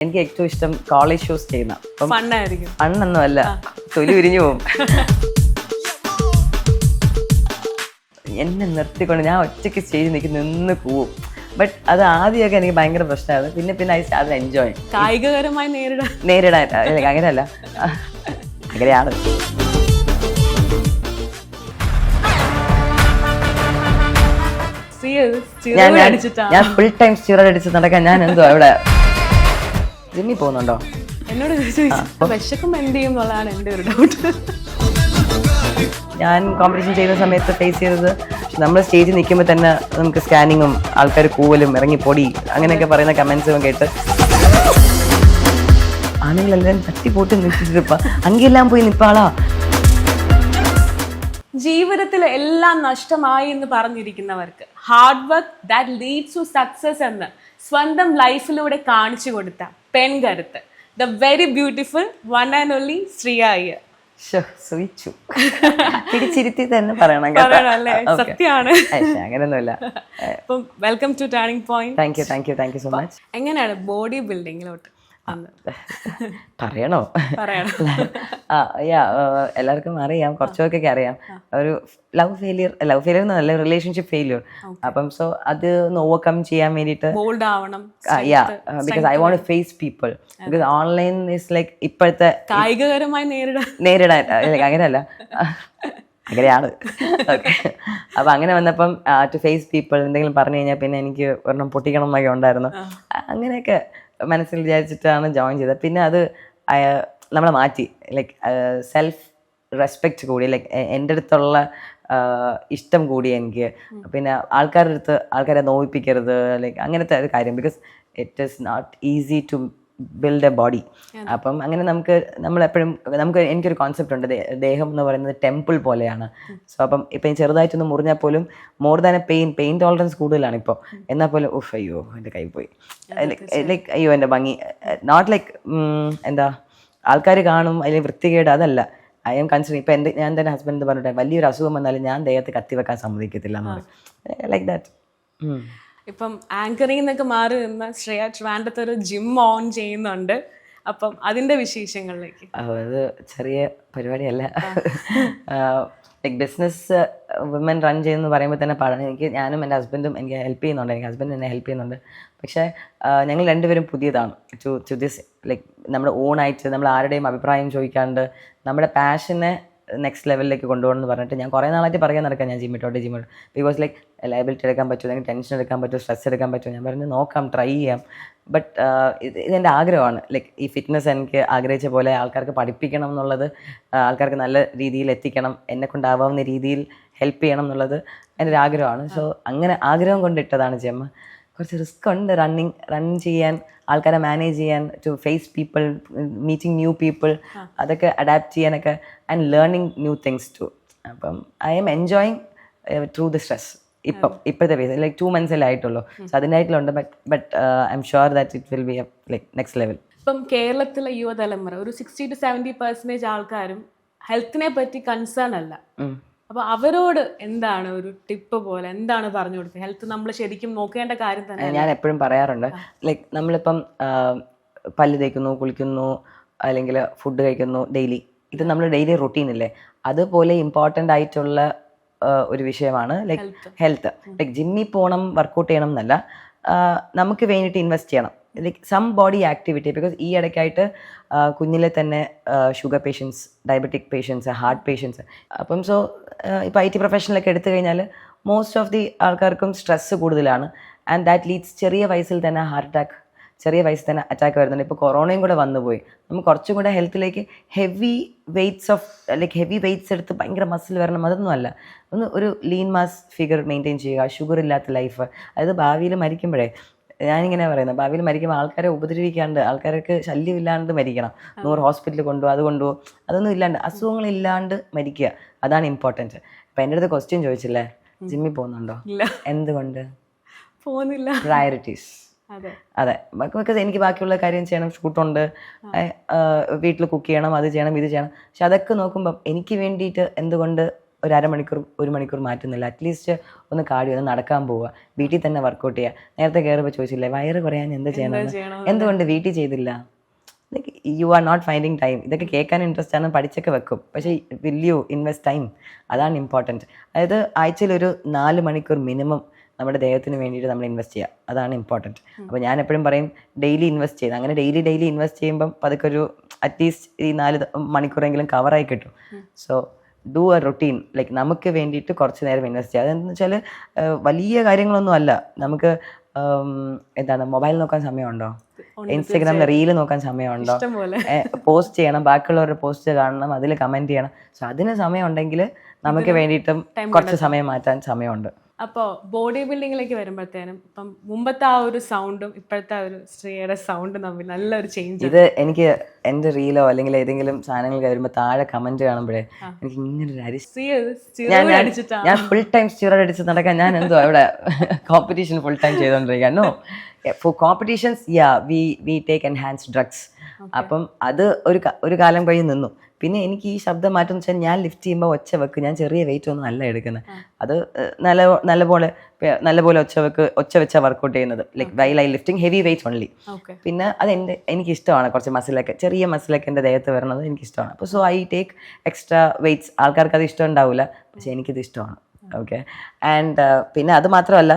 എനിക്ക് ഏറ്റവും ഇഷ്ടം കോളേജ് ഷോസ് ചെയ്യുന്ന. മണ്ണൊന്നും അണ്ണൊന്നും അല്ല. തൊലി ഉരിഞ്ഞു പോകും എന്നെ നിർത്തിക്കൊണ്ട് ഞാൻ ഒറ്റയ്ക്ക് സ്റ്റേജിൽ നിൽക്കി നിന്ന് പോവും. ബട്ട് അത് ആദ്യമൊക്കെ എനിക്ക് ഭയങ്കര പ്രശ്നമായിരുന്നു. പിന്നെ പിന്നെ ഐ അത് എൻജോയ് കായികപരമായി നേരിടാൻ. നേരിടാൻ. അങ്ങനെയല്ല. അങ്ങനെയാണ്. ഞാൻ ഫുൾ ടൈം സ്റ്റിറോയിഡ് അടിച്ച് നടക്കാൻ ഞാൻ എന്തോ ഇവിടെ? ജിമ്മി പോകുന്നുണ്ടോ? എന്നോട് ചോദിച്ചു. വിശക്കുമ്പോ എന്ത് ചെയ്യും എന്നുള്ളതാണ് എന്റെ ഒരു ഡൗട്ട് ഞാൻ കോമ്പറ്റീഷൻ ചെയ്യുന്ന സമയത്ത് ഫേസ് ചെയ്തത് നമ്മൾ സ്റ്റേജിൽ നിൽക്കുമ്പോൾ തന്നെ നമുക്ക് സ്കാനിങ്ങും ആൾക്കാർ കൂവലും ഇറങ്ങി പൊടി അങ്ങനെയൊക്കെ പറയുന്ന കമൻസും കേട്ട് ആണുങ്ങളെല്ലാം തട്ടിപ്പോട്ട് നിൽക്കിട്ടിരിപ്പ അങ്ങെല്ലാം പോയി നിപ്പാളാ. ജീവിതത്തിൽ എല്ലാം നഷ്ടമായി എന്ന് പറഞ്ഞിരിക്കുന്നവർക്ക് hard work that leads to success എന്ന് സ്വന്തം ലൈഫിലൂടെ കാണിച്ചു കൊടുത്ത പെൺകരുത്ത്. The very beautiful one and only Shreya Iyer. സൂയിച്ചു സുയിച്ചു പിടിച്ചിരുത്തി തന്നെ പറയണം അങ്ങനെയൊന്നുമില്ല. Welcome to turning point thank you thank you thank you so much എങ്ങനെയാണ് ബോഡി ബിൽഡിങ്ങിലോട്ട് പറയണോ? യാ എല്ലാവർക്കും അറിയാം. കുറച്ചൊക്കെ അറിയാം. ഒരു ലവ് ഫെയിലിയർ ലവ് ഫെയിലിയർ എന്നല്ല റിലേഷൻഷിപ്പ് ഫെയിലിയർ അപ്പം സോ അത് ഒന്ന് ഓവർകം ചെയ്യാൻ വേണ്ടിയിട്ട് yeah because I won't face people because online is like ഇപ്പോഴത്തെ കായികപരമായി നേരിടാൻ. അങ്ങനെയല്ല. അങ്ങനെയാണ്. ഓക്കെ അപ്പൊ അങ്ങനെ വന്നപ്പം ടു ഫേസ് പീപ്പിൾ എന്തെങ്കിലും പറഞ്ഞു കഴിഞ്ഞാൽ പിന്നെ എനിക്ക് ഒരെണ്ണം പൊട്ടിക്കണം എന്നൊക്കെ ഉണ്ടായിരുന്നു. അങ്ങനെയൊക്കെ മനസ്സിൽ വിചാരിച്ചിട്ടാണ് ജോയിൻ ചെയ്തത്. പിന്നെ അത് നമ്മളെ മാറ്റി. ലൈക്ക് സെൽഫ് റെസ്പെക്റ്റ് കൂടി. ലൈക്ക് എന്റെ അടുത്തുള്ള ഇഷ്ടം കൂടി എനിക്ക്. പിന്നെ ആൾക്കാരുടെ അടുത്ത് ആൾക്കാരെ നോവിപ്പിക്കരുത്. ലൈക്ക് അങ്ങനത്തെ ഒരു കാര്യം. Because it is not easy to build a body അപ്പം അങ്ങനെ നമുക്ക് നമ്മളെപ്പോഴും നമുക്ക് എനിക്കൊരു കോൺസെപ്റ്റ് ഉണ്ട്. ദേഹം എന്ന് പറയുന്നത് ടെമ്പിൾ പോലെയാണ്. സോ അപ്പം ഇപ്പം ചെറുതായിട്ടൊന്ന് മുറിഞ്ഞാൽ പോലും more than a pain pain tolerance കൂടുതലാണ് ഇപ്പോൾ എന്നാൽ പോലും ഉഫ് അയ്യോ എന്റെ കൈ പോയി. ലൈക്ക് അയ്യോ എന്റെ ഭംഗി. നോട്ട് ലൈക്ക് എന്താ ആൾക്കാർ കാണും അല്ലെങ്കിൽ വൃത്തികേട് അതല്ല. ഐ എം കൺസിഡർ ഇപ്പം എന്റെ ഞാൻ തന്നെ ഹസ്ബൻഡ് പറഞ്ഞിട്ട് വലിയൊരു അസുഖം വന്നാലും ഞാൻ ദേഹത്ത് കത്തി വെക്കാൻ സമ്മതിക്കത്തില്ല എന്നാണ് ലൈക്ക് ദാറ്റ് ഇപ്പം ആങ്കറിംഗ് എന്നൊക്കെ മാറി നിന്ന് ശ്രേയ ട്രിവാൻഡത്ത് ഒരു ജിം ഓൺ ചെയ്യുന്നുണ്ട്. അപ്പം അതിന്റെ വിശേഷങ്ങളിലേക്ക്. അത് ചെറിയ പരിപാടിയല്ല. ലൈക്ക് ബിസിനസ് വുമൻ റൺ ചെയ്യുന്നു പറയുമ്പോൾ തന്നെ പാടാണ്. എനിക്ക് ഞാനും എന്റെ ഹസ്ബൻഡും എനിക്ക് ഹെൽപ്പ് ചെയ്യുന്നുണ്ട്. എനിക്ക് ഹസ്ബൻഡ് എന്നെ ഹെൽപ്പ് ചെയ്യുന്നുണ്ട്. പക്ഷേ ഞങ്ങൾ രണ്ടുപേരും പുതിയതാണ്. ടു ടു ദിസ് ലൈക്ക് നമ്മുടെ ഓണായിട്ട് നമ്മൾ ആരുടെയും അഭിപ്രായം ചോദിക്കാണ്ട് നമ്മുടെ പാഷനെ നെക്സ്റ്റ് ലെവലിലേക്ക് കൊണ്ടുപോകണം എന്ന് പറഞ്ഞിട്ട് ഞാൻ കുറേ നാളായിട്ട് പറയാൻ നടക്കാം ഞാൻ ജിമ്മിട്ടോട്ട് ജിമ്മിട്ട് ബിക്കോസ് ലൈക്ക് ലയബിലിറ്റി എടുക്കാൻ പറ്റുമോ? അല്ലെങ്കിൽ ടെൻഷൻ എടുക്കാൻ പറ്റുമോ? സ്ട്രെസ് എടുക്കാൻ പറ്റുമോ? ഞാൻ പറഞ്ഞു നോക്കാം ട്രൈ ചെയ്യാം. ബട്ട് ഇത് ഇതെന്റെ ആഗ്രഹമാണ്. ലൈക്ക് ഈ ഫിറ്റ്നസ് എനിക്ക് ആഗ്രഹിച്ച പോലെ ആൾക്കാർക്ക് പഠിപ്പിക്കണം എന്നുള്ളത് ആൾക്കാർക്ക് നല്ല രീതിയിൽ എത്തിക്കണം എന്നെ കൊണ്ടാവാവുന്ന രീതിയിൽ ഹെൽപ്പ് ചെയ്യണം എന്നുള്ളത് എന്റെ ഒരു ആഗ്രഹമാണ്. സോ അങ്ങനെ ആഗ്രഹം കൊണ്ട് ഇട്ടതാണ് ജെമ്മ് കുറച്ച് റിസ്ക് ഉണ്ട് റണ്ണിങ് റൺ ചെയ്യാൻ ആൾക്കാരെ മാനേജ് ചെയ്യാൻ to face people meeting new people അതൊക്കെ അഡാപ്റ്റ് ചെയ്യാനൊക്കെ and learning new things to അപ്പം I'm enjoying through the stress ഇപ്പം ഇപ്പോഴത്തെ ഫേസ് ലൈക്ക് ടു മന്ത്സല്ലേ ആയിട്ടുള്ളൂ. സോ അതിനായിട്ടുള്ള but but I'm sure that it will be like next level ഇപ്പം കേരളത്തിലെ യുവതലമുറ ഒരു സിക്സ്റ്റി ടു സെവന്റി പെർസെന്റേജ് ആൾക്കാരും ഹെൽത്തിനെ പറ്റി കൺസേൺ അല്ല. അപ്പൊ അവരോട് എന്താണ് ഒരു ടിപ്പ് പോലെ എന്താണ് പറഞ്ഞു കൊടുത്തത്? ഹെൽത്ത് നമ്മൾ ശരിക്കും നോക്കേണ്ട കാര്യം തന്നെ ഞാൻ എപ്പോഴും പറയാറുണ്ട്. ലൈക്ക് നമ്മളിപ്പം പല്ല് തേക്കുന്നു കുളിക്കുന്നു അല്ലെങ്കിൽ ഫുഡ് കഴിക്കുന്നു ഡെയിലി. ഇത് നമ്മൾ ഡെയിലി റൊട്ടീൻ അല്ലേ അതുപോലെ ഇമ്പോർട്ടന്റ് ആയിട്ടുള്ള ഒരു വിഷയമാണ് ലൈക്ക് ഹെൽത്ത്. ലൈക്ക് ജിമ്മിൽ പോകണം വർക്കൗട്ട് ചെയ്യണം എന്നല്ല നമുക്ക് വേണ്ടിയിട്ട് ഇൻവെസ്റ്റ് ചെയ്യണം. Like some body activity because ഈ ഇടയ്ക്കായിട്ട് കുഞ്ഞിലെ തന്നെ sugar patients diabetic patients heart patients അപ്പം സോ ഇപ്പോൾ ഐ ടി പ്രൊഫഷനിലൊക്കെ എടുത്തു കഴിഞ്ഞാൽ മോസ്റ്റ് ഓഫ് ദി ആൾക്കാർക്കും സ്ട്രെസ്സ് കൂടുതലാണ്. ആൻഡ് ദാറ്റ് ലീഡ്സ് ചെറിയ വയസ്സിൽ തന്നെ ഹാർട്ട് അറ്റാക്ക് ചെറിയ വയസ്സിൽ തന്നെ അറ്റാക്ക് വരുന്നുണ്ട്. ഇപ്പോൾ കൊറോണയും കൂടെ വന്നുപോയി നമ്മൾ കുറച്ചും കൂടെ ഹെൽത്തിലേക്ക് heavy weights of like heavy weights എടുത്ത് ഭയങ്കര മസിൽ വരണം അതൊന്നും അല്ല. ഒന്ന് ഒരു ലീൻ മാസ് ഫിഗർ മെയിന്റെയിൻ ചെയ്യുക ഷുഗർ ഇല്ലാത്ത ലൈഫ് അതായത് ഭാവിയിൽ മരിക്കുമ്പോഴേ. ഞാനിങ്ങനെ പറയുന്നത്. ഭാവിയിൽ മരിക്കുമ്പോൾ ആൾക്കാരെ ഉപദ്രവിക്കാണ്ട് ആൾക്കാർക്ക് ശല്യമില്ലാണ്ട് മരിക്കണം. നൂറ് ഹോസ്പിറ്റലിൽ കൊണ്ടുപോകും അത് കൊണ്ടുപോകും അതൊന്നും ഇല്ലാണ്ട് അസുഖങ്ങളില്ലാണ്ട് മരിക്കുക. അതാണ് ഇമ്പോർട്ടന്റ് അപ്പം എന്റെ അടുത്ത് ക്വസ്റ്റ്യൻ ചോദിച്ചില്ലേ? ജിമ്മിൽ പോകുന്നുണ്ടോ? ഇല്ല. എന്തുകൊണ്ട്? പോകുന്നില്ല. പ്രയോറിറ്റീസ് അതെ. അതെ. എനിക്ക് ബാക്കിയുള്ള കാര്യം ചെയ്യണം ഷൂട്ടുണ്ട് വീട്ടിൽ കുക്ക് ചെയ്യണം അത് ചെയ്യണം ഇത് ചെയ്യണം. പക്ഷെ അതൊക്കെ നോക്കുമ്പോൾ എനിക്ക് വേണ്ടിയിട്ട് എന്തുകൊണ്ട് ഒരു അരമണിക്കൂർ ഒരു മണിക്കൂർ മാറ്റുന്നില്ല. അറ്റ്ലീസ്റ്റ് ഒന്ന് കാടി ഒന്ന് നടക്കാൻ പോവുക. വീട്ടിൽ തന്നെ വർക്കൗട്ട് ചെയ്യുക. നേരത്തെ കയറുമ്പോൾ ചോദിച്ചില്ലേ വയറ് കുറയാൻ എന്ത് ചെയ്യണം? എന്തുകൊണ്ട് വീട്ടിൽ ചെയ്തില്ല? You are not finding time ഇതൊക്കെ കേൾക്കാൻ ഇൻട്രസ്റ്റ് ആണ് പഠിച്ചൊക്കെ വെക്കും. പക്ഷേ വിൽ യു ഇൻവെസ്റ്റ് ടൈം അതാണ് ഇമ്പോർട്ടന്റ് അതായത് ആഴ്ചയിൽ ഒരു നാല് മണിക്കൂർ മിനിമം നമ്മുടെ ദേഹത്തിന് വേണ്ടിയിട്ട് നമ്മൾ ഇൻവെസ്റ്റ് ചെയ്യുക. അതാണ് ഇമ്പോർട്ടന്റ് അപ്പോൾ ഞാൻ എപ്പോഴും പറയും ഡെയിലി ഇൻവെസ്റ്റ് ചെയ്യുന്നത് അങ്ങനെ ഡെയിലി ഡെയിലി ഇൻവെസ്റ്റ് ചെയ്യുമ്പം അതൊക്കെ ഒരു അറ്റ്ലീസ്റ്റ് ഈ നാല് മണിക്കൂറെങ്കിലും കവറായി കിട്ടും. So do a routine like നമുക്ക് വേണ്ടിയിട്ട് കുറച്ച് നേരം ഇൻവെസ്റ്റ് ചെയ്യുക അതെന്ന് വെച്ചാൽ വലിയ കാര്യങ്ങളൊന്നും അല്ല. നമുക്ക് എന്താണ് മൊബൈൽ നോക്കാൻ സമയമുണ്ടോ? ഇൻസ്റ്റഗ്രാമിൽ റീൽ നോക്കാൻ സമയമുണ്ടോ? പോസ്റ്റ് ചെയ്യണം. ബാക്കിയുള്ളവരുടെ പോസ്റ്റ് കാണണം. അതിൽ കമന്റ് ചെയ്യണം. സോ അതിന് സമയം ഉണ്ടെങ്കിൽ നമുക്ക് വേണ്ടിയിട്ടും കുറച്ച് സമയം മാറ്റാൻ സമയമുണ്ട്. അപ്പോൾ ബോഡി ബിൽഡിങ്ങിലേക്ക് വരുമ്പോഴത്തേനും ഇപ്പം മുമ്പത്തെ ആ ഒരു സൗണ്ടും ഇപ്പോഴത്തെ ആ ഒരു സ്ത്രീയുടെ സൗണ്ടും തമ്മിൽ നല്ലൊരു ചേഞ്ച് ഇത് എനിക്ക് എന്റെ റീലോ അല്ലെങ്കിൽ ഏതെങ്കിലും സാധനങ്ങൾ വരുമ്പോൾ താഴെ കമന്റ് കാണുമ്പോഴേ എനിക്ക് ഇങ്ങനെ ഒരു അരിശ ഞാൻ ഫുൾ ടൈം സ്റ്റിറോയിഡ് അടിച്ച് നടക്കാൻ ഞാൻ എന്തോ അവിടെ competition full time ചെയ്തോണ്ടിരിക്കാം. No for competitions yeah we we take enhance drugs അപ്പം അത് ഒരു ഒരു കാലം കഴിഞ്ഞ് നിന്നു. പിന്നെ എനിക്ക് ഈ ശബ്ദം മാറ്റം വെച്ചാൽ ഞാൻ ലിഫ്റ്റ് ചെയ്യുമ്പോൾ ഒച്ച വെക്ക്. ഞാൻ ചെറിയ വെയിറ്റ് ഒന്നും അല്ല എടുക്കുന്നത്. അത് നല്ല നല്ലപോലെ നല്ലപോലെ ഒച്ച വെക്ക് ഒച്ച വെച്ചാൽ വർക്കൗട്ട് ചെയ്യുന്നത്. Like why lie lifting heavy weight only പിന്നെ അത് എന്റെ എനിക്ക് ഇഷ്ടമാണ് കുറച്ച് മസിലൊക്കെ ചെറിയ മസിലൊക്കെ എന്റെ ദേഹത്ത് വരണത് എനിക്ക് ഇഷ്ടമാണ് അപ്പോൾ so I take extra weights ആൾക്കാർക്ക് അത് ഇഷ്ടം ഉണ്ടാവില്ല പക്ഷേ എനിക്കിത് ഇഷ്ടമാണ്. ഓക്കെ ആൻഡ് പിന്നെ അത് മാത്രമല്ല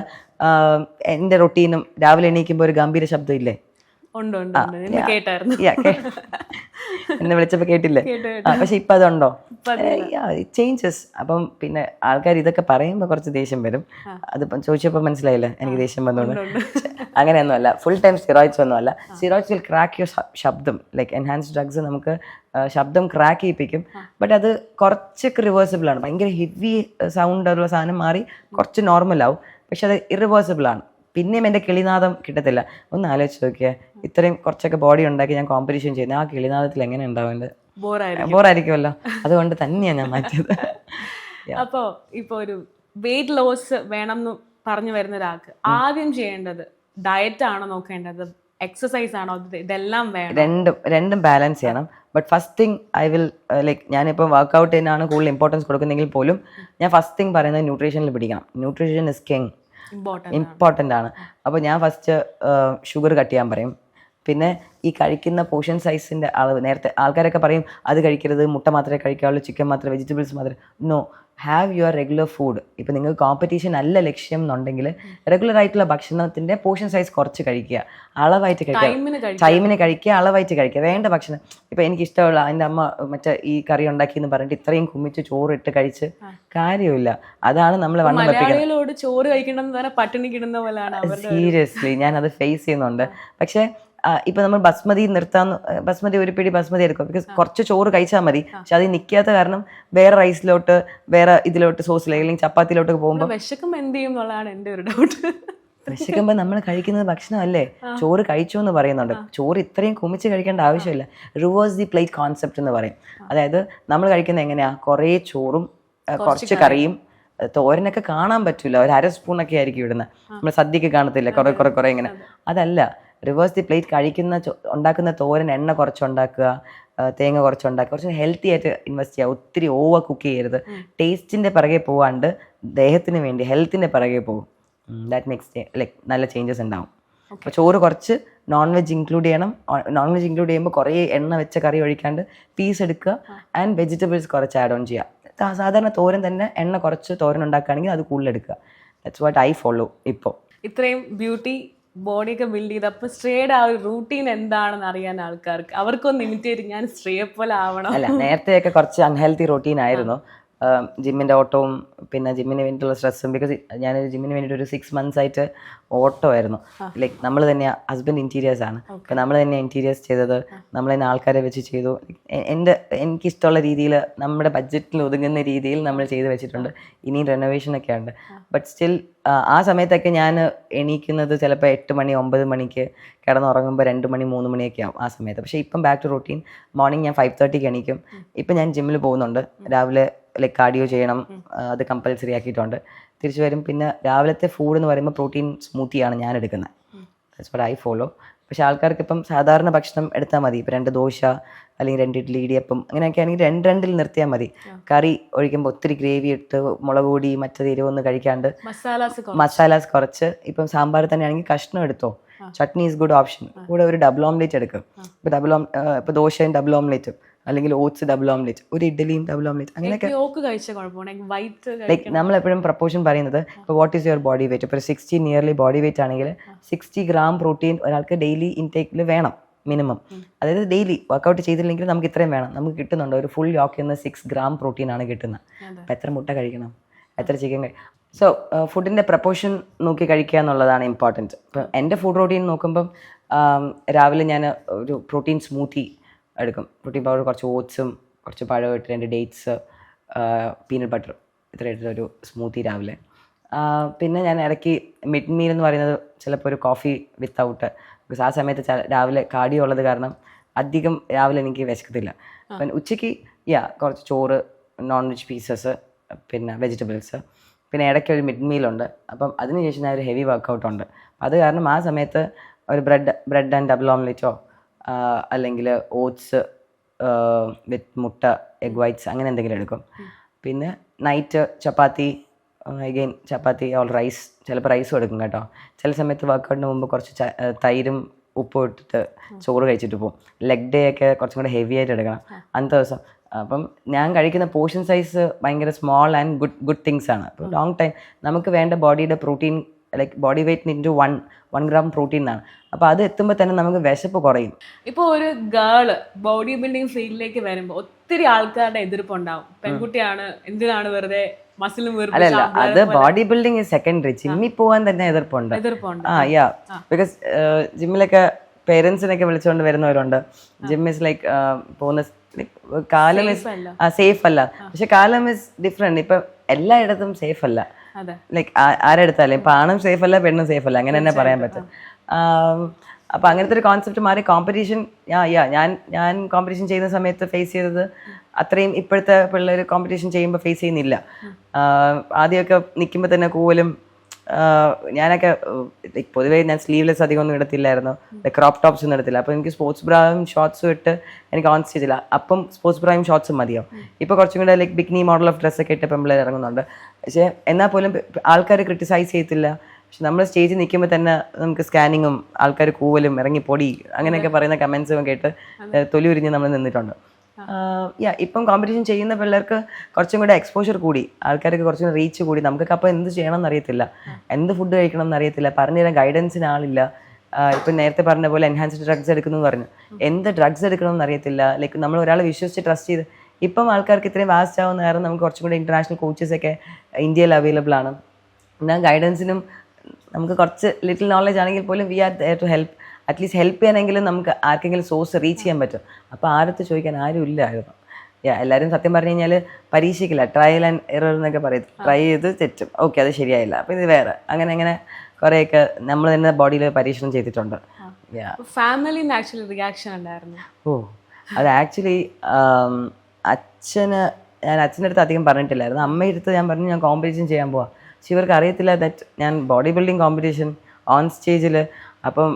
എന്റെ റൊട്ടീനും രാവിലെ എണീക്കുമ്പോൾ ഒരു ഗംഭീര ശബ്ദം ഇല്ലേ? എന്നെ വിളിച്ചപ്പോൾ കേട്ടില്ലേ? പക്ഷെ ഇപ്പൊ അതുണ്ടോ? ചേഞ്ചസ് അപ്പം പിന്നെ ആൾക്കാർ ഇതൊക്കെ പറയുമ്പോൾ കുറച്ച് ദേഷ്യം വരും. അതിപ്പം ചോദിച്ചപ്പോൾ മനസ്സിലായില്ല? എനിക്ക് ദേഷ്യം വന്നോണ്ട് അങ്ങനെയൊന്നുമല്ല. ഫുൾ ടൈം സ്റ്റിറോയിഡ്സ് ഒന്നുമല്ല സ്റ്റിറോയിഡ്സ് വിൽ ക്രാക്ക് യുവർ ശബ്ദം. ലൈക്ക് എൻഹാൻസ് ഡ്രഗ്സ് നമുക്ക് ശബ്ദം ക്രാക്ക് ചെയ്യിപ്പിക്കും. ബട്ട് അത് കുറച്ചൊക്കെ റിവേഴ്സിബിൾ ആണ്. ഭയങ്കര ഹെവി സൗണ്ട് ഉള്ള സാധനം മാറി കുറച്ച് നോർമൽ ആവും. പക്ഷെ അത് ഇറിവേഴ്സിബിൾ ആണ്. പിന്നെയും എന്റെ കിളിനാദം കിട്ടത്തില്ല. ഒന്ന് ആലോചിച്ച് നോക്കിയേ. ഇത്രയും കുറച്ചൊക്കെ ബോഡി ഉണ്ടാക്കി ഞാൻ കോമ്പറ്റീഷൻ ചെയ്യുന്നത് ആ കിളിനാഥത്തിൽ എങ്ങനെ ഉണ്ടാവും ബോറായിരിക്കുമല്ലോ. അതുകൊണ്ട് തന്നെയാണ് ഞാൻ മാറ്റിയത്. അപ്പോ ഇപ്പൊ ഒരു വെയിറ്റ് ലോസ് വേണം എന്ന് പറഞ്ഞു വരുന്ന ഒരാൾക്ക് ആദ്യം ചെയ്യേണ്ടത് ഡയറ്റ് ആണോ നോക്കേണ്ടത്? എക്സസൈസ് ആണോ? ഇത് ഇതെല്ലാം വേണം. രണ്ടും രണ്ടും ബാലൻസ് ചെയ്യണം. But first thing I will like ഞാനിപ്പോൾ വർക്കൗട്ട് ചെയ്യുന്നതാണ് കൂടുതൽ ഇമ്പോർട്ടൻസ് കൊടുക്കുന്നെങ്കിൽ പോലും ഞാൻ ഫസ്റ്റ് തിങ് പറയുന്നത് ന്യൂട്രീഷനിൽ പിടിക്കണം. ന്യൂട്രീഷൻ ഇസ് കിങ് ഇമ്പോർട്ടന്റ് ആണ്. അപ്പോൾ ഞാൻ ഫസ്റ്റ് ഷുഗർ കട്ട് ചെയ്യാൻ പറയും. പിന്നെ ഈ കഴിക്കുന്ന പോർഷൻ സൈസിന്റെ അളവ്. നേരത്തെ ആൾക്കാരൊക്കെ പറയും അത് കഴിക്കരുത് മുട്ട മാത്രമേ കഴിക്കാവുള്ളൂ ചിക്കൻ മാത്രമേ വെജിറ്റബിൾസ് മാത്രമേ. No have your regular food ഇപ്പം നിങ്ങൾക്ക് കോമ്പറ്റീഷൻ അല്ല ലക്ഷ്യം എന്നുണ്ടെങ്കിൽ റെഗുലർ ആയിട്ടുള്ള ഭക്ഷണത്തിന്റെ പോർഷൻ സൈസ് കുറച്ച് കഴിക്കുക. അളവായിട്ട് കഴിക്കുക. ടൈമിന് കഴിക്കും ടൈമിന് കഴിക്കുക അളവായിട്ട് കഴിക്കുക. വേണ്ട ഭക്ഷണം. ഇപ്പം എനിക്ക് ഇഷ്ടമുള്ള എന്റെ അമ്മ മറ്റേ ഈ കറി ഉണ്ടാക്കി എന്ന് പറഞ്ഞിട്ട് ഇത്രയും കുമ്മിച്ച് ഇട്ട് കഴിച്ച് കാര്യമില്ല. അതാണ് നമ്മൾ വണ്ണം വെപ്പിക്കുന്നത് സീരിയസ്ലി ഞാൻ അത് ഫേസ് ചെയ്യുന്നുണ്ട്. പക്ഷേ ഇപ്പൊ നമ്മൾ ബസ്മതി നിർത്താൻ ബസ്മതി ഒരു പിടി ബസ്മതി എടുക്കും. ബിക്കോസ് കുറച്ച് ചോറ് കഴിച്ചാൽ മതി. പക്ഷെ അത് നിൽക്കാത്ത കാരണം വേറെ റൈസിലോട്ട് വേറെ ഇതിലോട്ട് സോസിലേക്ക് അല്ലെങ്കിൽ ചപ്പാത്തിയിലോട്ട് പോകുമ്പോൾ വിശക്കുമ്പോൾ എന്ത് ചെയ്യും എന്നുള്ളതാണ് എന്റെ ഒരു ഡൗട്ട് വിശക്കുമ്പോൾ നമ്മൾ കഴിക്കുന്നത് ഭക്ഷണമല്ലേ? ചോറ് കഴിച്ചു എന്ന് പറയുന്നുണ്ട്. ചോറ് ഇത്രയും കുമിച്ച് കഴിക്കേണ്ട ആവശ്യമില്ല. റിവേഴ്സ് ദി പ്ലേറ്റ് കോൺസെപ്റ്റ് എന്ന് പറയും. അതായത് നമ്മൾ കഴിക്കുന്നത് എങ്ങനെയാ? കുറേ ചോറും കുറച്ച് കറിയും. തോരനൊക്കെ കാണാൻ പറ്റില്ല ഒരു അര സ്പൂണൊക്കെ ആയിരിക്കും ഇടുന്നത് നമ്മൾ സദ്യക്ക് കാണത്തില്ല. കുറെ കുറെ കുറെ ഇങ്ങനെ. അതല്ല. റിവേഴ്സ് ദി പ്ലേറ്റ് കഴിക്കുന്ന ഉണ്ടാക്കുന്ന തോരൻ എണ്ണ കുറച്ചുണ്ടാക്കുക തേങ്ങ കുറച്ചുണ്ടാക്കുക കുറച്ച് ഹെൽത്തി ആയിട്ട് ഇൻവെസ്റ്റ് ചെയ്യുക. ഒത്തിരി ഓവർ കുക്ക് ചെയ്യരുത്. ടേസ്റ്റിന്റെ പിറകെ പോവാണ്ട് ദേഹത്തിന് വേണ്ടി ഹെൽത്തിന്റെ പിറകെ പോകും. ദാറ്റ് മേക്സ് ലൈക്ക് നല്ല ചേഞ്ചസ് ഉണ്ടാവും. അപ്പോൾ ചോറ് കുറച്ച് നോൺ വെജ് ഇൻക്ലൂഡ് ചെയ്യണം. നോൺ വെജ് ഇൻക്ലൂഡ് ചെയ്യുമ്പോൾ കുറേ എണ്ണ വെച്ച കറി ഒഴിക്കാണ്ട് പീസ് എടുക്കുക. ആൻഡ് വെജിറ്റബിൾസ് കുറച്ച് ആഡ് ഓൺ ചെയ്യുക. സാധാരണ തോരൻ തന്നെ എണ്ണ കുറച്ച് തോരൻ ഉണ്ടാക്കുകയാണെങ്കിൽ അത് കൂടുതൽ എടുക്കുക. ദാറ്റ്സ് വാട്ട് ഐ ഫോളോ ഇപ്പോൾ ഇത്രയും ബ്യൂട്ടി ബോഡിയൊക്കെ ബിൽഡ് ചെയ്ത് അപ്പൊ സ്ട്രേയുടെ ആ ഒരു റൂട്ടീൻ എന്താണെന്ന് അറിയാൻ ആൾക്കാർക്ക്. അവർക്കൊന്ന് ഇമിറ്റേറ്റ് ഞാൻ സ്ട്രേ പോലെ ആവണം. അല്ല നേരത്തെയൊക്കെ കുറച്ച് അൺഹെൽത്തി റൂട്ടീൻ ആയിരുന്നു. ജിമ്മിന്റെ ഓട്ടവും പിന്നെ ജിമ്മിന് വേണ്ടിയിട്ടുള്ള സ്ട്രെസ്സും ബിക്കോസ് ഞാൻ ജിമ്മിന് വേണ്ടിയിട്ട് ഒരു സിക്സ് മന്ത്സ് ആയിട്ട് ഓട്ടോ ആയിരുന്നു. ലൈക്ക് നമ്മൾ തന്നെ ഹസ്ബൻഡ് ഇന്റീരിയേഴ്സ് ആണ്. അപ്പം നമ്മൾ തന്നെ ഇന്റീരിയേഴ്സ് ചെയ്തത് നമ്മൾ തന്നെ ആൾക്കാരെ വെച്ച് ചെയ്തു. എന്റെ എനിക്കിഷ്ടമുള്ള രീതിയിൽ നമ്മുടെ ബഡ്ജറ്റിൽ ഒതുങ്ങുന്ന രീതിയിൽ നമ്മൾ ചെയ്ത് വെച്ചിട്ടുണ്ട്. ഇനിയും റെനോവേഷൻ ഒക്കെ ഉണ്ട്. ബട്ട് സ്റ്റിൽ ആ സമയത്തൊക്കെ ഞാൻ എണീക്കുന്നത് ചിലപ്പോൾ എട്ട് മണി ഒമ്പത് മണിക്ക് കിടന്നുറങ്ങുമ്പോൾ രണ്ട് മണി മൂന്ന് മണിയൊക്കെ ആവും ആ സമയത്ത്. പക്ഷേ ഇപ്പം ബാക്ക് ടു റൂട്ടീൻ മോർണിംഗ് ഞാൻ ഫൈവ് തേർട്ടിക്ക് എണീക്കും. ഇപ്പം ഞാൻ ജിമ്മിൽ പോകുന്നുണ്ട്. രാവിലെ ലൈക്ക് കാർഡിയോ ചെയ്യണം അത് കമ്പൽസറി ആക്കിയിട്ടുണ്ട്. തിരിച്ചു വരും. പിന്നെ രാവിലത്തെ ഫുഡ് എന്ന് പറയുമ്പോൾ പ്രോട്ടീൻ സ്മൂത്തിയാണ് ഞാൻ എടുക്കുന്നത് ഐ ഫോളോ പക്ഷേ ആൾക്കാർക്ക് ഇപ്പം സാധാരണ ഭക്ഷണം എടുത്താൽ മതി. ഇപ്പം രണ്ട് ദോശ അല്ലെങ്കിൽ രണ്ട് ഇഡ്ഡലി ഇടിയപ്പം അങ്ങനെയൊക്കെ ആണെങ്കിൽ രണ്ട് രണ്ടിൽ നിർത്തിയാൽ മതി. കറി ഒഴിക്കുമ്പോൾ ഒത്തിരി ഗ്രേവി ഇട്ട് മുളക് പൊടി മറ്റത് ഒന്ന് കഴിക്കാണ്ട് മസാലാസ് കുറച്ച്. ഇപ്പം സാമ്പാർ തന്നെ ആണെങ്കിൽ കഷ്ണം എടുത്തോ? ചട്നി ഈസ് ഗുഡ് ഓപ്ഷൻ കൂടെ ഒരു ഡബിൾ ഓംലേറ്റ് എടുക്കും. ഇപ്പം ഡബിൾ ഓം ഇപ്പം ദോശയും ഡബിൾ ഓംലേറ്റും അല്ലെങ്കിൽ ഓട്സ് ഡബിൾ ഓംലെറ്റ് ഒരു ഇഡ്ഡലിയും ഡബിൾ ഓംലെറ്റ് അങ്ങനെയൊക്കെ ലൈക്ക് നമ്മൾ എപ്പോഴും പ്രപ്പോർഷൻ പറയുന്നത് ഇപ്പോൾ what is your body weight ഇപ്പോൾ സിക്സ്റ്റി നിയർലി ബോഡി വെയിറ്റ് ആണെങ്കിൽ സിക്സ്റ്റി ഗ്രാം പ്രോട്ടീൻ ഒരാൾക്ക് ഡെയിലി ഇൻടേക്കിൽ വേണം മിനിമം അതായത് ഡെയിലി വർക്കൗട്ട് ചെയ്തില്ലെങ്കിൽ നമുക്ക് ഇത്രയും വേണം. നമുക്ക് കിട്ടുന്നുണ്ട്. ഒരു ഫുൾ യോക്കിൽ നിന്ന് സിക്സ് ഗ്രാം പ്രോട്ടീൻ ആണ് കിട്ടുന്നത്. അപ്പോൾ എത്ര മുട്ട കഴിക്കണം? എത്ര ചിക്കൻ കഴി സോ ഫുഡിന്റെ പ്രപ്പോർഷൻ നോക്കി കഴിക്കുക എന്നുള്ളതാണ് ഇമ്പോർട്ടന്റ് ഇപ്പം എന്റെ ഫുഡ് റൊട്ടീൻ നോക്കുമ്പം രാവിലെ ഞാൻ ഒരു പ്രോട്ടീൻ സ്മൂത്തി എടുക്കും. പ്രോട്ടീൻ പൗഡർ കുറച്ച് ഓട്സും കുറച്ച് പഴം ഇട്ട് രണ്ട് ഡേറ്റ്സ് പീനട്ട് ബട്ടർ ഇത്ര ഇട്ടൊരു സ്മൂത്തി രാവിലെ. പിന്നെ ഞാൻ ഇടയ്ക്ക് മിഡ് മീൽ എന്ന് പറയുന്നത് ചിലപ്പോൾ ഒരു കോഫി വിത്തൗട്ട് ബിക്കോസ് ആ സമയത്ത് രാവിലെ കാർഡിയോ ഉള്ളത് കാരണം അധികം രാവിലെ എനിക്ക് വിശക്കത്തില്ല. അപ്പം ഉച്ചയ്ക്ക് യാ കുറച്ച് ചോറ് നോൺ വെജ് പീസസ് പിന്നെ വെജിറ്റബിൾസ് പിന്നെ ഇടയ്ക്ക് ഒരു മിഡ് മീലുണ്ട് അപ്പം അതിനുശേഷം ഞാൻ ഒരു ഹെവി വർക്കൗട്ട് ഉണ്ട്. അത് കാരണം ആ സമയത്ത് ഒരു ബ്രെഡ് ബ്രെഡ് ആൻഡ് ഡബിൾ ഓംലെറ്റോ അല്ലെങ്കിൽ ഓട്സ് വിത്ത് മുട്ട എഗ് വൈറ്റ്സ് അങ്ങനെ എന്തെങ്കിലും എടുക്കും. പിന്നെ night chapati again chapati or rice ചിലപ്പോൾ റൈസും എടുക്കും കേട്ടോ. ചില സമയത്ത് വർക്കൗട്ടിന് മുമ്പ് കുറച്ച് തൈരും ഉപ്പും ഇട്ടിട്ട് ചോറ് കഴിച്ചിട്ട് പോകും ലെഗ് ഡേ ഒക്കെ കുറച്ചും കൂടെ ഹെവി ആയിട്ട് എടുക്കണം. അന്നത്തെ ദിവസം. അപ്പം ഞാൻ കഴിക്കുന്ന പോർഷൻ സൈസ് ഭയങ്കര small and good good things ആണ്. അപ്പം ലോങ് ടൈം നമുക്ക് വേണ്ട ബോഡിയുടെ protein like body weight into one one gram protein എന്നാണ് അപ്പോൾ അത് എത്തുമ്പോൾ തന്നെ നമുക്ക് വിശപ്പ് കുറയും. ഇപ്പോൾ ഒരു ഗേൾ ബോഡി ബിൽഡിംഗ് ഫീൽഡിലേക്ക് വരുമ്പോൾ ഒത്തിരി ആൾക്കാരുടെ എതിർപ്പുണ്ടാവും പെൺകുട്ടിയാണ് എന്തിനാണ് വെറുതെ അല്ല അല്ലല്ല അത് ബോഡി ബിൽഡിംഗ് സെക്കൻഡറി ജിമ്മിൽ പോകാൻ തന്നെ എതിർപ്പുണ്ട്. ആ യാ ബിക്കോസ് ജിമ്മിലൊക്കെ പേരൻസിനൊക്കെ വിളിച്ചുകൊണ്ട് വരുന്നവരുണ്ട്. ജിം ഇസ് ലൈക്ക് പോകുന്ന കാലം ഇസ്. സേഫ് അല്ല. പക്ഷെ കാലം ഇസ് ഡിഫറെന്റ് ഇപ്പൊ എല്ലായിടത്തും സേഫ് അല്ല. ലൈക്ക് ആരെടുത്താലും ഇപ്പൊ ആണും സേഫ് അല്ല പെണ്ണും സേഫ് അല്ല. അങ്ങനെ തന്നെ പറയാൻ പറ്റും. അപ്പൊ അങ്ങനത്തെ ഒരു കോൺസെപ്റ്റ് മാറി. കോമ്പറ്റീഷൻ ഞാൻ ഞാൻ കോമ്പറ്റീഷൻ ചെയ്യുന്ന സമയത്ത് ഫേസ് ചെയ്തത് അത്രയും ഇപ്പോഴത്തെ പിള്ളേർ കോമ്പറ്റീഷൻ ചെയ്യുമ്പോൾ ഫേസ് ചെയ്യുന്നില്ല. ആദ്യമൊക്കെ നിൽക്കുമ്പോൾ തന്നെ കൂവലും ഞാനൊക്കെ ലൈക്ക് പൊതുവേ ഞാൻ സ്ലീവ്ലെസ് അധികം ഒന്നും ഇടത്തില്ലായിരുന്നു. ക്രോപ്പ് ടോപ്സ് ഒന്നും ഇടത്തില്ല. അപ്പോൾ എനിക്ക് സ്പോർട്സ് ബ്രായും ഷോർട്സും ഇട്ട് എനിക്ക് ഓൺ സ്റ്റേജില്ല അപ്പം സ്പോർട്സ് ബ്രായും ഷോർട്സും മതിയാവും ഇപ്പോൾ കുറച്ചും കൂടെ ലൈക്ക് ബിഗ്നി മോഡൽ ഓഫ് ഡ്രസ്സൊക്കെ ഇട്ട് പെമ്പിളേർ ഇറങ്ങുന്നുണ്ട്. പക്ഷേ എന്നാൽ പോലും ആൾക്കാർ ക്രിട്ടിസൈസ് ചെയ്യത്തില്ല. പക്ഷെ നമ്മൾ സ്റ്റേജിൽ നിൽക്കുമ്പോൾ തന്നെ നമുക്ക് സ്കാനിങ്ങും ആൾക്കാർ കൂവലും ഇറങ്ങി പൊടി അങ്ങനെയൊക്കെ പറയുന്ന കമൻസും കേട്ട് തൊലി ഉരിഞ്ഞ് നമ്മൾ നിന്നിട്ടുണ്ട്. യാ ഇപ്പം കോമ്പറ്റീഷൻ ചെയ്യുന്ന പിള്ളേർക്ക് കുറച്ചും കൂടെ എക്സ്പോഷർ കൂടി. ആൾക്കാർക്ക് കുറച്ചും കൂടി റീച്ച് കൂടി. നമുക്കൊക്കെ അപ്പോൾ എന്ത് ചെയ്യണം എന്നറിയത്തില്ല എന്ത് ഫുഡ് കഴിക്കണം എന്നറിയത്തില്ല പറഞ്ഞുതരാൻ ഗൈഡൻസിന് ആളില്ല. ഇപ്പം നേരത്തെ പറഞ്ഞ പോലെ എൻഹാൻസ്ഡ് ഡ്രഗ്സ് എടുക്കുന്നു പറഞ്ഞു. എന്ത് ഡ്രഗ്സ് എടുക്കണം എന്നറിയത്തില്ല ലൈക്ക് നമ്മൾ ഒരാളെ വിശ്വസിച്ച് ട്രസ്റ്റ് ചെയ്ത്. ഇപ്പം ആൾക്കാർക്ക് ഇത്രയും വാസ്റ്റ് ആവുന്ന കാരണം നമുക്ക് കുറച്ചും കൂടി ഇന്റർനാഷണൽ കോച്ചസ് ഒക്കെ ഇന്ത്യയിൽ അവൈലബിൾ ആണ്. എന്നാൽ ഗൈഡൻസിനും നമുക്ക് കുറച്ച് ലിറ്റിൽ നോളജ് ആണെങ്കിൽ പോലും we are there to help at least help ചെയ്യാനെങ്കിലും നമുക്ക് ആർക്കെങ്കിലും സോഴ്സ് റീച്ച് ചെയ്യാൻ പറ്റും. അപ്പോൾ ആരത്ത് ചോദിക്കാൻ ആരും ഇല്ലായിരുന്നു. എല്ലാവരും സത്യം പറഞ്ഞു കഴിഞ്ഞാൽ പരീക്ഷിക്കില്ല ട്രയൽ ആൻഡ് എറർ എന്നൊക്കെ പറയും. ട്രൈ ചെയ്ത് തെറ്റും. ഓക്കെ അത് ശരിയായില്ല. അപ്പോൾ ഇത് വേറെ. അങ്ങനെ അങ്ങനെ കുറേയൊക്കെ നമ്മൾ തന്നെ ബോഡിയിൽ പരീക്ഷണം ചെയ്തിട്ടുണ്ട്. യാ ഫാമിലിന്ന് ആക്ച്വലി റിയാക്ഷൻ ഉണ്ടായിരുന്നു? ഓ അത് ആക്ച്വലി അച്ഛന് ഞാൻ അച്ഛന്റെ അടുത്ത് അധികം പറഞ്ഞിട്ടില്ലായിരുന്നു. അമ്മയുടെ അടുത്ത് ഞാൻ പറഞ്ഞു ഞാൻ കോമ്പറ്റീഷൻ ചെയ്യാൻ പോവാം. പക്ഷെ ഇവർക്ക് അറിയത്തില്ല ദറ്റ് ഞാൻ ബോഡി ബിൽഡിംഗ് കോമ്പറ്റീഷൻ ഓൺ സ്റ്റേജിൽ അപ്പം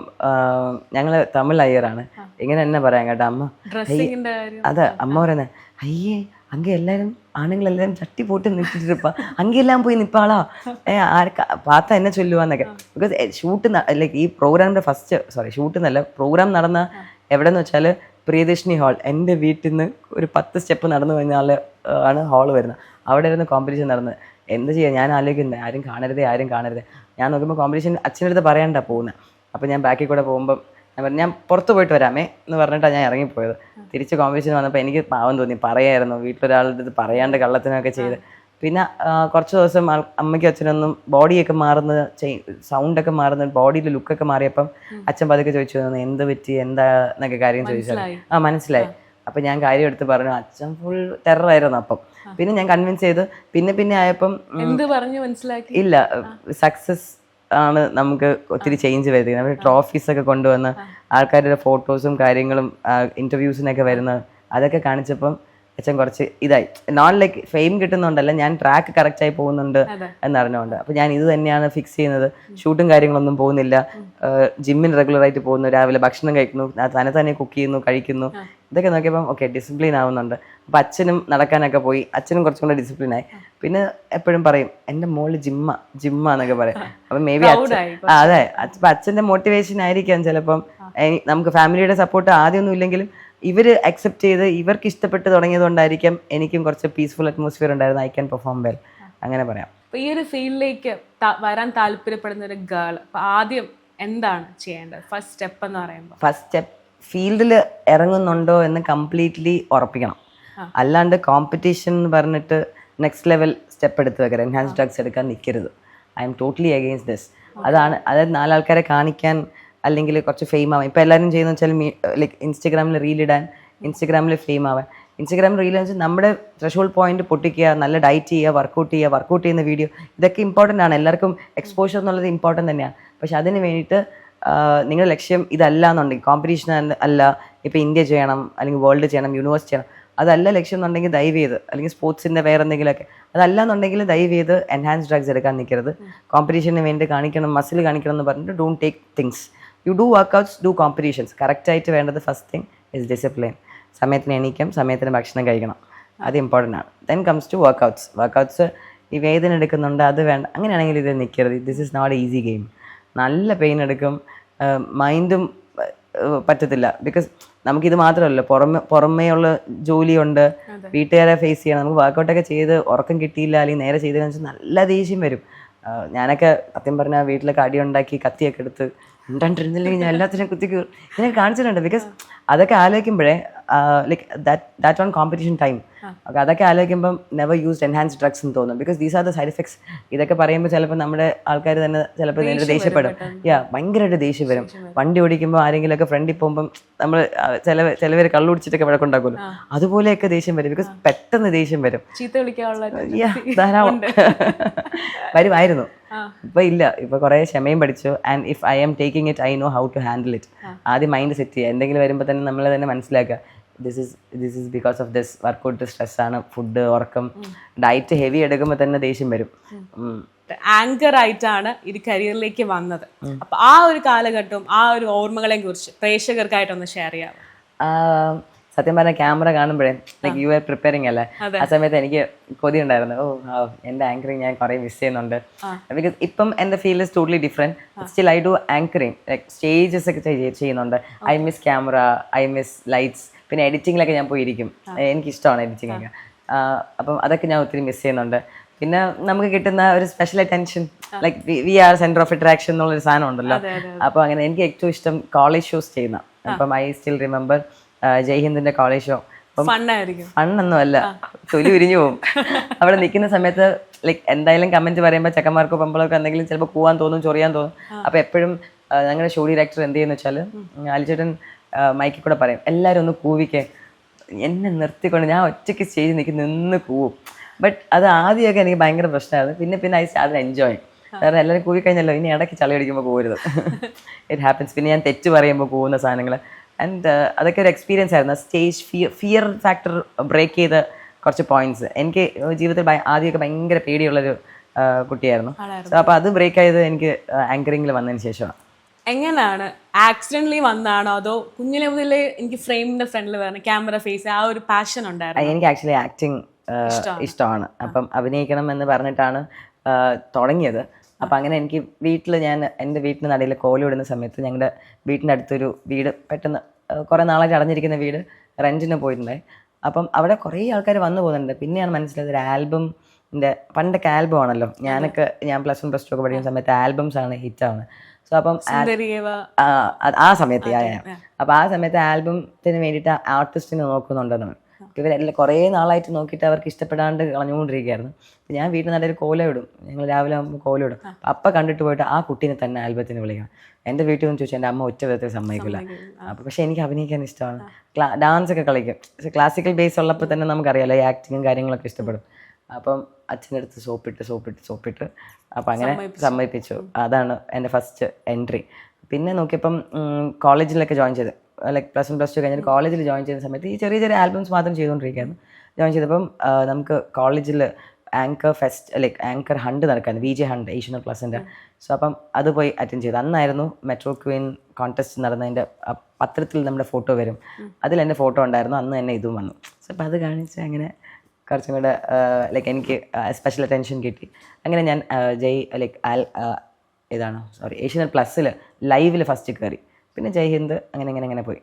ഞങ്ങൾ തമിഴ് അയ്യറാണ്. ഇങ്ങനെ തന്നെ പറയാം കേട്ടോ അമ്മ. അതെ അമ്മ പറയുന്നത് അയ്യേ അങ്ങ് എല്ലാരും ആണുങ്ങളെല്ലാരും ചട്ടി പോട്ട് നിൽക്കിട്ടിരുപ്പ അങ്ങെല്ലാം പോയി നിപ്പാളാ. ഏ ആർക്ക പാത്ത എന്നെ ചൊല്ലുവാന്നൊക്കെ. ബിക്കോസ് ഷൂട്ട് ലൈക്ക് ഈ പ്രോഗ്രാമിന്റെ ഫസ്റ്റ് സോറി ഷൂട്ട് എന്നല്ല പ്രോഗ്രാം നടന്ന എവിടെ എന്ന് വെച്ചാൽ പ്രിയദർശിനി ഹാൾ. എന്റെ വീട്ടിൽ നിന്ന് ഒരു പത്ത് സ്റ്റെപ്പ് നടന്നു കഴിഞ്ഞാൽ ആണ് ഹാൾ വരുന്നത്. അവിടെ ഇരുന്ന് കോമ്പറ്റീഷൻ നടന്നത്. എന്ത് ചെയ്യാം ഞാൻ ആലോചിക്കുന്നത് ആരും കാണരുതേ ആരും കാണരുതേ. ഞാൻ നോക്കുമ്പോൾ കോമ്പറ്റീഷൻ അച്ഛന്റെ അടുത്ത് പറയണ്ട പോകുന്നത് അപ്പോൾ ഞാൻ ബാക്കിൽ കൂടെ പോകുമ്പോൾ ഞാൻ പറഞ്ഞു ഞാൻ പുറത്ത് പോയിട്ട് വരാമേ എന്ന് പറഞ്ഞിട്ടാണ് ഞാൻ ഇറങ്ങിപ്പോയത്. തിരിച്ച് കോമ്പറ്റീഷൻ വന്നപ്പോൾ എനിക്ക് പാവം തോന്നി. പറയായിരുന്നു. വീട്ടിലൊരാളുടെ ഇത് പറയാണ്ട് കള്ളത്തിനൊക്കെ ചെയ്ത്. പിന്നെ കുറച്ച് ദിവസം അമ്മയ്ക്കും അച്ഛനൊന്നും ബോഡിയൊക്കെ മാറുന്ന സൗണ്ടൊക്കെ മാറുന്ന ബോഡിയിലെ ലുക്കൊക്കെ മാറിയപ്പം അച്ഛൻ പതുക്കെ ചോദിച്ചു തന്നെ എന്ത് പറ്റി? എന്താ? എന്നൊക്കെ കാര്യം ചോദിച്ചാൽ ആ മനസ്സിലായി. അപ്പം ഞാൻ കാര്യം എടുത്ത് പറഞ്ഞു അച്ഛൻ ഫുൾ ടെററായിരുന്നു അപ്പം. പിന്നെ ഞാൻ കൺവിൻസ് ചെയ്ത്. പിന്നെ പിന്നെ ആയപ്പം എന്ത് പറഞ്ഞു മനസ്സിലാക്കി? ഇല്ല. സക്സസ് ആണ് നമുക്ക് ഒത്തിരി ചേഞ്ച് വരുന്നത്. നമ്മൾ ട്രോഫീസ് ഒക്കെ കൊണ്ടുവന്ന് ആൾക്കാരുടെ ഫോട്ടോസും കാര്യങ്ങളും ഇന്റർവ്യൂസിനൊക്കെ വരുന്ന അതൊക്കെ കാണിച്ചപ്പം അച്ഛൻ കുറച്ച് ഇതായി. നോൺ ലൈക്ക് ഫെയിം കിട്ടുന്നുണ്ടല്ല ഞാൻ ട്രാക്ക് കറക്റ്റ് ആയി പോകുന്നുണ്ട്. എന്നറിഞ്ഞുകൊണ്ട് അപ്പൊ ഞാൻ ഇത് തന്നെയാണ് ഫിക്സ് ചെയ്യുന്നത്. ഷൂട്ടും കാര്യങ്ങളൊന്നും പോകുന്നില്ല. ജിമ്മിന് റെഗുലറായിട്ട് പോകുന്നു. രാവിലെ ഭക്ഷണം കഴിക്കുന്നു. തന്നെ തന്നെ കുക്ക് ചെയ്യുന്നു കഴിക്കുന്നു. ഇതൊക്കെ നോക്കിയപ്പോൾ ഓക്കെ ഡിസിപ്ലിൻ ആവുന്നുണ്ട്. അപ്പൊ അച്ഛനും നടക്കാനൊക്കെ പോയി. അച്ഛനും കുറച്ചും കൂടെ ഡിസിപ്ലിൻ ആയി. പിന്നെ എപ്പോഴും പറയും എന്റെ മോൾ ജിമ്മ ജിമ്മ എന്നൊക്കെ പറയും. അപ്പൊ മേ ബി അച്ഛൻ അതെ. അപ്പൊ അച്ഛന്റെ മോട്ടിവേഷൻ ആയിരിക്കാം ചിലപ്പം. നമുക്ക് ഫാമിലിയുടെ സപ്പോർട്ട് ആദ്യമൊന്നും ഇല്ലെങ്കിലും ഇവർ അക്സെപ്റ്റ് ചെയ്ത് ഇവർക്ക് ഇഷ്ടപ്പെട്ട് തുടങ്ങിയതുകൊണ്ടായിരിക്കും എനിക്കും കുറച്ച് പീസ്ഫുൾ അറ്റ്മോസ്ഫിയർ ഉണ്ടായിരുന്നു ഐ ക്യാൻ പെർഫോം വെൽ അങ്ങനെ പറയാം. അപ്പോൾ ഈ ഒരു ഫീൽഡിലേക്ക് വരാൻ താല്പര്യപ്പെടുന്ന ഒരു ഗേൾ അപ്പോൾ ആദ്യം എന്താണ് ചെയ്യേണ്ടത്? ഫസ്റ്റ് സ്റ്റെപ്പ് എന്ന് പറയുമ്പോൾ ഫസ്റ്റ് സ്റ്റെപ്പ് ഫീൽഡിൽ ഇറങ്ങുന്നുണ്ടോ എന്ന് കംപ്ലീറ്റ്ലി ഉറപ്പിക്കണം. അല്ലാണ്ട് കോമ്പറ്റീഷൻ എന്ന് പറഞ്ഞിട്ട് നെക്സ്റ്റ് ലെവൽ സ്റ്റെപ്പ് എടുത്ത് വെക്കരുത്. എൻഹാൻസ് ഡ്രഗ്സ് എടുക്കാൻ നിൽക്കരുത് I'm totally against this അതാണ് അതായത് നാലാൾക്കാരെ കാണിക്കാൻ അല്ലെങ്കിൽ കുറച്ച് ഫെയിം ആവാം ഇപ്പം എല്ലാവരും ചെയ്യുന്ന വെച്ചാൽ ലൈക്ക് ഇൻസ്റ്റഗ്രാമിൽ റീലിടാൻ ഇടാൻ ഇൻസ്റ്റഗ്രാമിൽ ഫെയിം ആവാൻ. ഇൻസ്റ്റഗ്രാം റീൽ വെച്ചാൽ നമ്മുടെ ത്രഷോൾ പോയിന്റ് പൊട്ടിക്കുക നല്ല ഡയറ്റ് ചെയ്യുക വർക്കൗട്ട് ചെയ്യുക വർക്കൗട്ട് ചെയ്യുന്ന വീഡിയോ ഇതൊക്കെ ഇമ്പോർട്ടന്റ് ആണ്. എല്ലാവർക്കും എക്സ്പോഷർ എന്നുള്ളത് ഇമ്പോർട്ടന്റ് തന്നെയാണ് പക്ഷേ അതിന് വേണ്ടിയിട്ട് നിങ്ങളുടെ ലക്ഷ്യം ഇതല്ല എന്നുണ്ടെങ്കിൽ കോമ്പറ്റീഷൻ അല്ല ഇപ്പോൾ ഇന്ത്യ ചെയ്യണം അല്ലെങ്കിൽ വേൾഡ് ചെയ്യണം യൂണിവേഴ്സ് ചെയ്യണം. അതല്ല ലക്ഷ്യം എന്നുണ്ടെങ്കിൽ ദയവ് ചെയ്ത് അല്ലെങ്കിൽ സ്പോർട്സിന്റെ വേറെ എന്തെങ്കിലുമൊക്കെ. അതല്ല എന്നുണ്ടെങ്കിൽ ദയവ് ചെയ്ത് എൻഹാൻസ് ഡ്രഗ്സ് എടുക്കാൻ നിൽക്കരുത്. കോമ്പറ്റീഷന് വേണ്ടി കാണിക്കണം മസിൽ കാണിക്കണം എന്ന് പറഞ്ഞിട്ട് don't take things you do workouts do competitions കറക്റ്റായിട്ട് വേണ്ടത് ഫസ്റ്റ് തിങ് ഇസ് ഡിസിപ്ലിൻ സമയത്തിന് എണീക്കും സമയത്തിന് ഭക്ഷണം കഴിക്കണം. അത് ഇമ്പോർട്ടന്റ് ആണ്. Then comes to workouts workouts ഈ വേദന എടുക്കുന്നുണ്ട് അത് വേണ്ട. അങ്ങനെയാണെങ്കിൽ ഇത് നിൽക്കരുത് this is not easy game നല്ല പെയിൻ എടുക്കും. മൈൻഡും പറ്റത്തില്ല. ബിക്കോസ് നമുക്കിത് മാത്രമല്ല. പുറമെ പുറമേയുള്ള ജോലിയുണ്ട്. വീട്ടുകാരെ ഫേസ് ചെയ്യണം. നമുക്ക് വർക്കൗട്ടൊക്കെ ചെയ്ത് ഉറക്കം കിട്ടിയില്ല അല്ലെങ്കിൽ നേരെ ചെയ്തതെന്ന് വെച്ചാൽ നല്ല ദേഷ്യം വരും. ഞാനൊക്കെ സത്യം പറഞ്ഞാൽ വീട്ടിലൊക്കെ അടി ഉണ്ടാക്കി കത്തിയൊക്കെ എടുത്ത് ഉണ്ടാണ്ടിരുന്നില്ലെങ്കിൽ ഞാൻ എല്ലാത്തിനും കുത്തി കീറും. ഇങ്ങനെ കാണിച്ചിട്ടുണ്ട് ബിക്കോസ് അതൊക്കെ ആലോചിക്കുമ്പോഴേ like that that on competition time okay അതൊക്കെ ആലോചിക്കുമ്പം നെവർ യൂസ്ഡ് എൻഹാൻസ് ഡ്രഗ്സ് എന്ന് തോന്നും. Because these are the side effects ഇതൊക്കെ പറയുമ്പോൾ ചിലപ്പോൾ നമ്മുടെ ആൾക്കാർ തന്നെ ചിലപ്പോൾ നേരിട്ട് ദേഷ്യപ്പെടും. യാ ഭയങ്കരമായിട്ട് ദേഷ്യം വരും. വണ്ടി ഓടിക്കുമ്പോൾ ആരെങ്കിലുമൊക്കെ ഫ്രണ്ടിൽ പോകുമ്പം നമ്മൾ ചില ചിലവർ കള്ളുടിച്ചിട്ടൊക്കെ വഴക്കുണ്ടാക്കുമല്ലോ. അതുപോലെയൊക്കെ ദേഷ്യം വരും. ബിക്കോസ് പെട്ടെന്ന് ദേഷ്യം വരും. ധാരാളം. വരുമായിരുന്നു. ഇപ്പൊ ഇല്ല. ഇപ്പൊ കുറെ ക്ഷമയും പഠിച്ചു. And if I am taking it I know how to handle it ആദ്യം മൈൻഡ് സെറ്റ് ചെയ്യുക. എന്തെങ്കിലും വരുമ്പോൾ തന്നെ നമ്മൾ തന്നെ മനസ്സിലാക്കുക. This is this is because of this workout സ്ട്രെസ്സാണ് food ഉറക്കം ഡയറ്റ് ഹെവി എടുക്കുമ്പോൾ തന്നെ ദേഷ്യം വരും. ആങ്കർ ആയിട്ടാണ് ഇത് കരിയറിലേക്ക് വന്നത്. അപ്പൊ ആ ഒരു കാലഘട്ടവും ആ ഒരു ഓർമ്മകളെ കുറിച്ച് പ്രേക്ഷകർക്കായിട്ടൊന്ന് ഷെയർ ചെയ്യാം സത്യം പറഞ്ഞ ക്യാമറ കാണുമ്പോഴേ ലൈക്ക് യു ആർ പ്രിപ്പയറിംഗ് അല്ലേ? ആ സമയത്ത് എനിക്ക് കൊതി ഉണ്ടായിരുന്നു. ഓ ആ, എന്റെ ആങ്കറിങ് ഞാൻ കുറേ മിസ് ചെയ്യുന്നുണ്ട്. ബിക്കോസ് ഇപ്പം എന്റെ field is totally different still I do anchoring like stages ഒക്കെ ചെയ്യ- ചെയ്യുന്നുണ്ട്. I miss camera I miss lights പിന്നെ എഡിറ്റിങ്ങിലൊക്കെ ഞാൻ പോയിരിക്കും. എനിക്കിഷ്ടമാണ് എഡിറ്റിംഗ് ഒക്കെ. അപ്പം അതൊക്കെ ഞാൻ ഒത്തിരി മിസ് ചെയ്യുന്നുണ്ട്. പിന്നെ നമുക്ക് കിട്ടുന്ന ഒരു special attention like we are centre of attraction എന്നുള്ളൊരു സാധനം ഉണ്ടല്ലോ. അപ്പോൾ അങ്ങനെ എനിക്ക് ഏറ്റവും ഇഷ്ടം കോളേജ് ഷോസ് ചെയ്യുന്ന. അപ്പം ഐ സ്റ്റിൽ റിമെമ്പർ ജയ്ഹിന്ദിന്റെ കോളേജ് ഷോ ഫണ്ണൊന്നും അല്ല തൊലി ഉരിഞ്ഞു പോകും അവിടെ നിൽക്കുന്ന സമയത്ത് ലൈക്ക് എന്തായാലും കമന്റ് പറയുമ്പോൾ ചെക്കന്മാർക്കോ പെമ്പളൊക്കെ എന്തെങ്കിലും ചിലപ്പോൾ പോവാൻ തോന്നും ചൊറിയാൻ തോന്നും. അപ്പോൾ എപ്പോഴും ഞങ്ങളുടെ ഷോ ഡയറക്ടർ എന്ത് ചെയ്യുന്ന വെച്ചാൽ അലിച്ചേട്ടൻ മൈക്കിൽ കൂടെ പറയും. എല്ലാവരും ഒന്ന് കൂവിക്കേ. എന്നെ നിർത്തിക്കൊണ്ട് ഞാൻ ഒറ്റയ്ക്ക് സ്റ്റേജിൽ നിൽക്കി നിന്ന് കൂവും. ബട്ട് അത് ആദ്യമൊക്കെ എനിക്ക് ഭയങ്കര പ്രശ്നമായിരുന്നു. പിന്നെ പിന്നെ ഐ സ്റ്റാർട്ട് എൻജോയ് കാരണം എല്ലാവരും കൂവി കഴിഞ്ഞല്ലോ. ഇനി ഇടയ്ക്ക് ചളി അടിക്കുമ്പോൾ കൂവരുത്. ഇറ്റ് ഹാപ്പൻസ് പിന്നെ ഞാൻ തെറ്റ് പറയുമ്പോൾ പോകുന്ന സാധനങ്ങൾ. ആൻഡ് അതൊക്കെ ഒരു എക്സ്പീരിയൻസ് ആയിരുന്നു. Stage fear fear factor break ചെയ്ത കുറച്ച് പോയിന്റ്സ് എനിക്ക് ജീവിതത്തിൽ ആദ്യമൊക്കെ ഭയങ്കര പേടിയുള്ളൊരു കുട്ടിയായിരുന്നു. സോ അപ്പോൾ അത് ബ്രേക്ക് ആയത് എനിക്ക് ആങ്കറിങ്ങിൽ വന്നതിന് ശേഷമാണ്. എങ്ങനെയാണ് ആക്സിഡന്റലി വന്നാണോ? അതോ കുഞ്ഞിലെ മുതലേ എനിക്ക് ഫ്രെയിമിന്റെ ഫ്രണ്ടിൽ വരണം ക്യാമറ ഫേസ് ആ ഒരു പാഷൻ ഉണ്ടായിരുന്നു? എനിക്ക് ആക്ച്വലി ആക്ടിങ് ഇഷ്ടമാണ്. അപ്പം അഭിനയിക്കണം എന്ന് പറഞ്ഞിട്ടാണ് തുടങ്ങിയത്. അപ്പം അങ്ങനെ എനിക്ക് വീട്ടിൽ ഞാൻ എന്റെ വീട്ടിന് നടയിൽ കോലിടുന്ന സമയത്ത് ഞങ്ങളുടെ വീട്ടിന്റെ അടുത്തൊരു വീട് പെട്ടെന്ന് കുറേ നാളായിട്ട് അടഞ്ഞിരിക്കുന്ന വീട് റെന്റിന് പോയിട്ടുണ്ടായി. അപ്പം അവിടെ കുറേ ആൾക്കാർ വന്നു പോകുന്നുണ്ട്. പിന്നെയാണ് മനസ്സിലായത് ഒരു ആൽബമിന്റെ പണ്ടൊക്കെ ആൽബം ആണല്ലോ. ഞാനൊക്കെ ഞാൻ പ്ലസ് വൺ പ്ലസ് ടു ഒക്കെ പഠിക്കുന്ന സമയത്ത് ആൽബംസ് ആണ് ഹിറ്റ് ആവുന്നത് സോ അപ്പം ആ, സമയത്ത്. അപ്പൊ ആ സമയത്ത് ആൽബത്തിന് വേണ്ടിയിട്ട് ആർട്ടിസ്റ്റിനെ നോക്കുന്നുണ്ടെന്നാണ് ഇവരെല്ലാം കുറേ നാളായിട്ട് നോക്കിയിട്ട് അവർക്ക് ഇഷ്ടപ്പെടാണ്ട് കളഞ്ഞുകൊണ്ടിരിക്കുകയായിരുന്നു. അപ്പൊ ഞാൻ വീട്ടിൽ നല്ലൊരു കോല ഇടും. ഞങ്ങൾ രാവിലെ ആകുമ്പോൾ കോല ഇടും. അപ്പം കണ്ടിട്ട് പോയിട്ട് ആ കുട്ടീനെ തന്നെ ആൽബത്തിന് വിളിക്കണം. എന്റെ വീട്ടിൽ നിന്ന് ചോദിച്ചാൽ എന്റെ അമ്മ ഒറ്റ വിധത്തിൽ സമ്മതിക്കില്ല. അപ്പൊ പക്ഷെ എനിക്ക് അഭിനയിക്കാൻ ഇഷ്ടമാണ്. ക്ലാ ഡാൻസ് ഒക്കെ കളിക്കും ക്ലാസിക്കൽ ബേസ് ഉള്ളപ്പോൾ തന്നെ നമുക്കറിയാലോ ഈ ആക്ടിങ്ങും കാര്യങ്ങളൊക്കെ ഇഷ്ടപ്പെടും. അപ്പം അച്ഛന്റെ അടുത്ത് സോപ്പിട്ട് സോപ്പിട്ട് സോപ്പിട്ട്. അപ്പം അങ്ങനെ സമ്മതിപ്പിച്ചു. അതാണ് എന്റെ ഫസ്റ്റ് എൻട്രി പിന്നെ നോക്കിയപ്പം കോളേജിലൊക്കെ ജോയിൻ ചെയ്ത് like plus one plus two കഴിഞ്ഞിട്ട് കോളേജിൽ ജോയിൻ ചെയ്യുന്ന സമയത്ത് ഈ ചെറിയ ചെറിയ ആൽബംസ് മാത്രം ചെയ്തുകൊണ്ടിരിക്കുകയായിരുന്നു ജോയിൻ ചെയ്തപ്പം നമുക്ക് കോളേജിൽ anchor fest like anchor hunt നടക്കായിരുന്നു V J hunt Asian പ്ലസിന്റെ സോ അപ്പം അത് പോയി അറ്റൻഡ് ചെയ്തു. അന്നായിരുന്നു മെട്രോ ക്വീൻ കോൺടെസ്റ്റ് നടന്നതിന്റെ പത്രത്തിൽ നമ്മുടെ ഫോട്ടോ വരും. അതിൽ എന്റെ ഫോട്ടോ ഉണ്ടായിരുന്നു. അന്ന് തന്നെ ഇതും വന്നു. സോ അപ്പം അത് കാണിച്ച് അങ്ങനെ കുറച്ചും കൂടെ ലൈക്ക് എനിക്ക് സ്പെഷ്യൽ അറ്റൻഷൻ കിട്ടി. അങ്ങനെ ഞാൻ ജയ് ലൈക്ക് ആൽ ഇതാണോ സോറി ഏഷ്യൻ പ്ലസ്സിൽ ലൈവിൽ ഫസ്റ്റ് കയറി പിന്നെ ജയ് ഹിന്ദ് അങ്ങനെ അങ്ങനെ അങ്ങനെ പോയി.